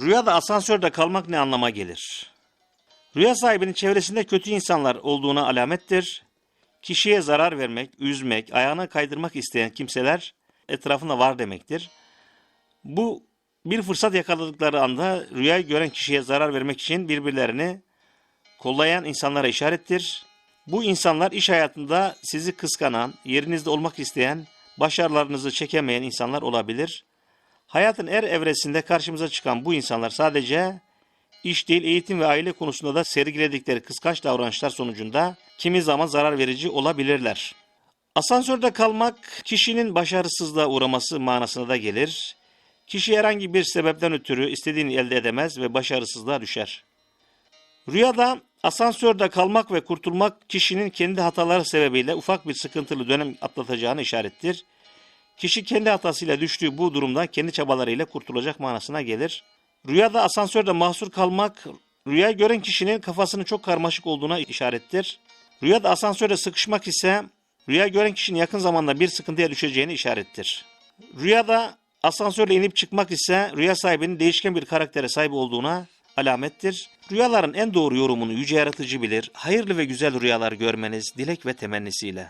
Rüyada asansörde kalmak ne anlama gelir? Rüya sahibinin çevresinde kötü insanlar olduğuna alamettir. Kişiye zarar vermek, üzmek, ayağına kaydırmak isteyen kimseler etrafında var demektir. Bu bir fırsat yakaladıkları anda rüyayı gören kişiye zarar vermek için birbirlerini kollayan insanlara işarettir. Bu insanlar iş hayatında sizi kıskanan, yerinizde olmak isteyen, başarılarınızı çekemeyen insanlar olabilir. Hayatın her evresinde karşımıza çıkan bu insanlar sadece iş değil eğitim ve aile konusunda da sergiledikleri kıskanç davranışlar sonucunda kimi zaman zarar verici olabilirler. Asansörde kalmak kişinin başarısızlığa uğraması manasına da gelir. Kişi herhangi bir sebepten ötürü istediğini elde edemez ve başarısızlığa düşer. Rüyada asansörde kalmak ve kurtulmak kişinin kendi hataları sebebiyle ufak bir sıkıntılı dönem atlatacağını işarettir. Kişi kendi hatasıyla düştüğü bu durumdan kendi çabalarıyla kurtulacak manasına gelir. Rüyada asansörde mahsur kalmak, rüya gören kişinin kafasının çok karmaşık olduğuna işarettir. Rüyada asansörde sıkışmak ise rüya gören kişinin yakın zamanda bir sıkıntıya düşeceğini işarettir. Rüyada asansörle inip çıkmak ise rüya sahibinin değişken bir karaktere sahip olduğuna alamettir. Rüyaların en doğru yorumunu yüce yaratıcı bilir. Hayırlı ve güzel rüyalar görmeniz dilek ve temennisiyle.